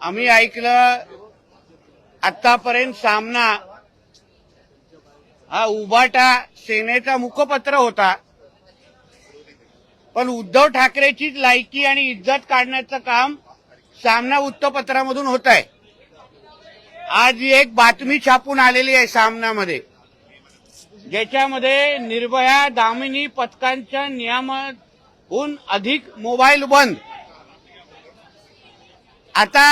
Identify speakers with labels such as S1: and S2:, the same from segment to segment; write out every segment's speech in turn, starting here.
S1: आम्ही ऐकलं आतापर्यंत सामना हा उबाटा सेनेचा मुखपत्र होता. पण उद्धव ठाकरेचीच लायकी आणि इज्जत काढण्याचं काम सामना वृत्तपत्रामधून होत आहे आज एक बातमी छापून आलेली आहे सामनामध्ये. ज्याच्यामध्ये निर्भया दामिनी पथकांच्या नियमाहून अधिक मोबाईल बंद. आता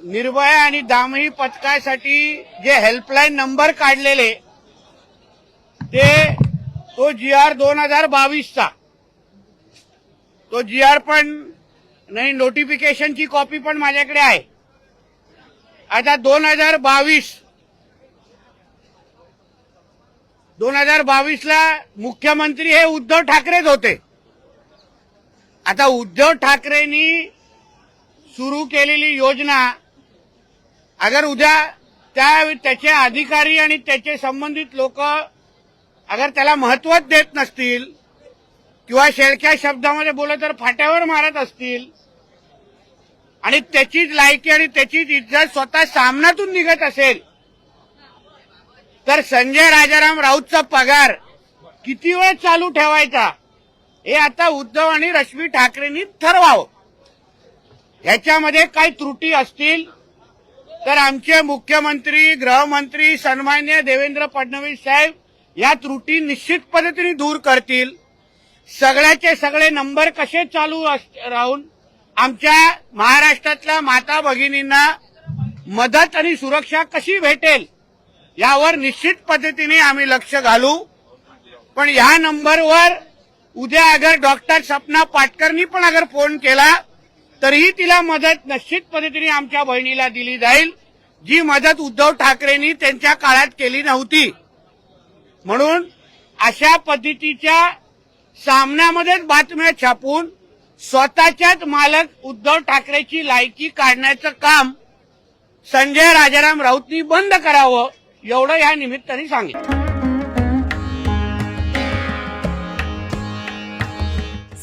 S1: निर्भया आणि दामही पथकासाठी जे हेल्पलाईन नंबर काढलेले ते तो जी आर दोन हजार बावीसचा. तो जी आर पण नाही नोटिफिकेशनची कॉपी पण माझ्याकडे आहे. आता दोन हजार बावीस दोन हजार बावीसला मुख्यमंत्री हे उद्धव ठाकरेच होते. आता उद्धव ठाकरेंनी सुरू केलेली योजना अगर उद्या त्या त्याचे अधिकारी आणि त्याचे संबंधित लोक अगर त्याला महत्वच देत नसतील किंवा शेळक्या शब्दामध्ये बोलत तर फाट्यावर मारत असतील आणि त्याचीच लायकी आणि त्याचीच इज्जत स्वतः सामनातून निघत असेल तर संजय राजाराम राऊतचा पगार किती वेळ चालू ठेवायचा? हे आता उद्धव आणि रश्मी ठाकरेंनी ठरवावं. ह्याच्यामध्ये काही त्रुटी असतील तर आमचे मुख्यमंत्री गृहमंत्री सन्मान्य देवेंद्र फडणवीस साहेब या त्रुटी निश्चित पद्धतीने दूर करतील. सगळ्याचे सगळे नंबर कसे चालू अस- राहून आमच्या महाराष्ट्रातल्या माता भगिनींना मदत आणि सुरक्षा कशी भेटेल यावर निश्चित पद्धतीने आम्ही लक्ष घालू. पण ह्या नंबरवर उद्या अगर डॉक्टर सपना पाटकरनी पण अगर फोन केला तरीही तिला मदत निश्चित पद्धतीने आमच्या बहिणीला दिली जाईल जी मदत उद्धव ठाकरेंनी त्यांच्या काळात केली नव्हती. म्हणून अशा पद्धतीच्या सामन्यामध्येच बातम्या छापून स्वतःच्याच मालक उद्धव ठाकरेची लायकी काढण्याचं काम संजय राजाराम राऊतनी बंद करावं एवढं या निमित्ताने सांगितलं.